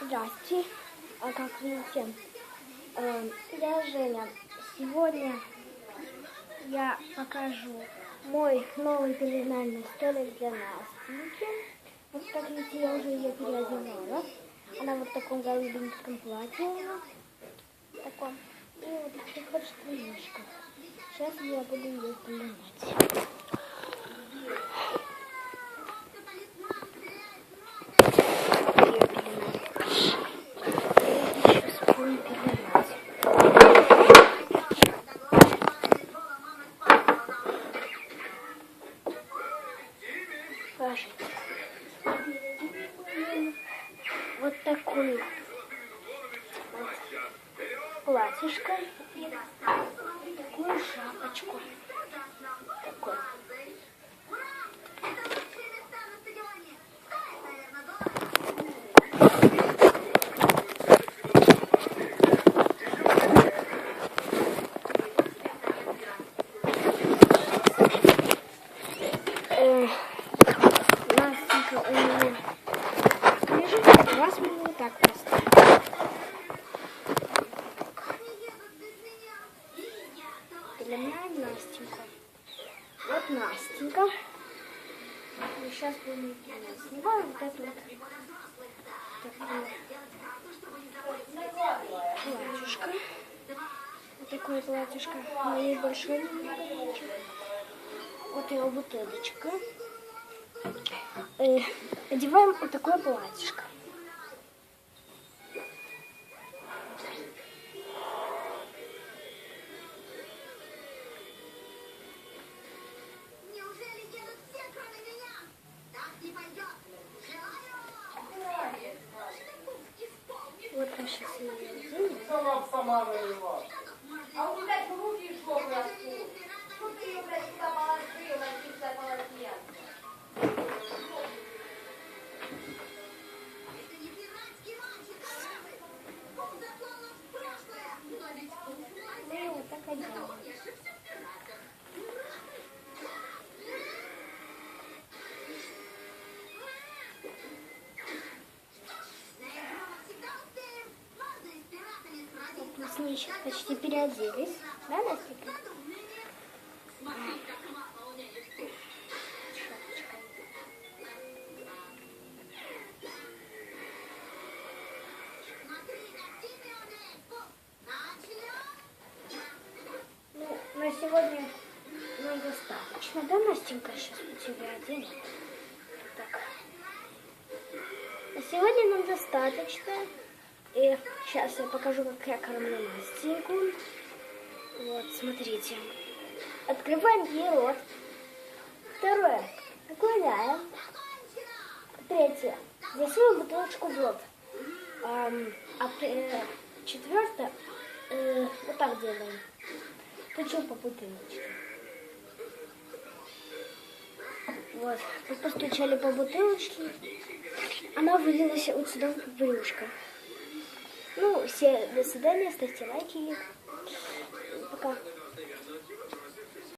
Здрасте. А как видите, э, я Женя. Сегодня я покажу мой новый пеленальный столик для Настеньки. Вот как видите, я уже ее переодевала. Она вот в таком голубеньком платье. она. Таком. И вот таких вот штанишках. Сейчас я буду ее пеленать. Её пеленать. Я сейчас буду пеленать. Паша. Вот такую платьишко и такую шапочку. Такой. Э, Настенька у меня лежит, вас мы вот так поставим. Пеленаем Настеньку. Вот Настенька. И сейчас будем. Снимаем вот эту вот такую платьюшко. Вот такое платьюшко. Моей большой немного Вот его бутылочка. Э, одеваем вот такое платьишко. Оденем. Сама сама воевала. А у тебя руки шло растут. Что ты ее, блядь, сюда ней сейчас почти переоделись. Да, Настенька? Ну, на сегодня нам достаточно. Да, Настенька, сейчас мы тебя оденем. Так. На сегодня нам достаточно. И сейчас я покажу, как я кормлю Настеньку. Вот, смотрите. Открываем ей рот. Второе. Наклоняем. Третье. Засунем бутылочку в рот. Ам, а э, четвертое. э, вот так делаем. Стучу по бутылочке. Вот. Мы постучали по бутылочке. Она вылилась вот сюда в брюшко. Ну, все, до свидания, ставьте лайки. Пока.